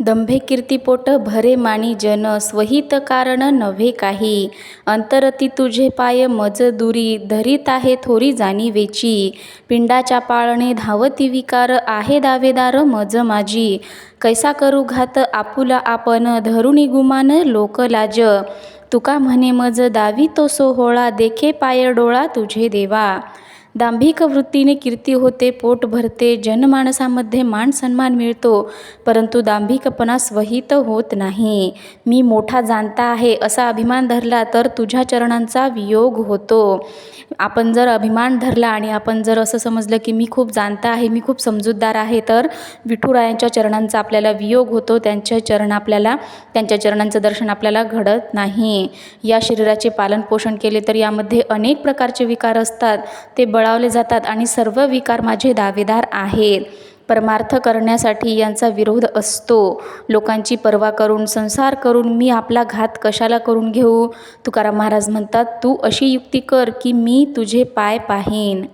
दंभे कीर्तिपोट भरे मानी जन स्वहित कारण नव्हे काही. अंतरती तुझे पाय मज दुरी धरीत आहे थोरी जाणीवेची पिंडाच्या पाळणे धावती विकार आहे दावेदार मज माझी कैसा करू घात आपुला आपण धरुणी गुमान लोक लाज. तुका म्हणे मज दावी तो सोहोळा देखे पाय डोळा तुझे देवा. दांभिक वृत्तीने कीर्ती होते पोट भरते जनमानसामध्ये मान सन्मान मिळतो परंतु दांभिकपणा स्वहित होत नाही. मी मोठा जाणता आहे असा अभिमान धरला तर तुझ्या चरणांचा वियोग होतो. आपण जर अभिमान धरला आणि आपण जर असं समजलं की मी खूप जाणता आहे मी खूप समजूतदार आहे तर विठुरायांच्या चरणांचा आपल्याला वियोग होतो त्यांच्या चरण आपल्याला त्यांच्या चरणांचं दर्शन आपल्याला घडत नाही. या शरीराचे पालनपोषण केले तर यामध्ये अनेक प्रकारचे विकार असतात. ते बळावले जातात आणि सर्व विकार माझे दावेदार आहेत. परमार्थ करण्यासाठी यांचा विरोध असतो. लोकांची पर्वा करून संसार करून मी आपला घात कशाला करून घेऊ? तुकाराम महाराज म्हणतात तू अशी युक्ती कर की मी तुझे पाय पाहीन.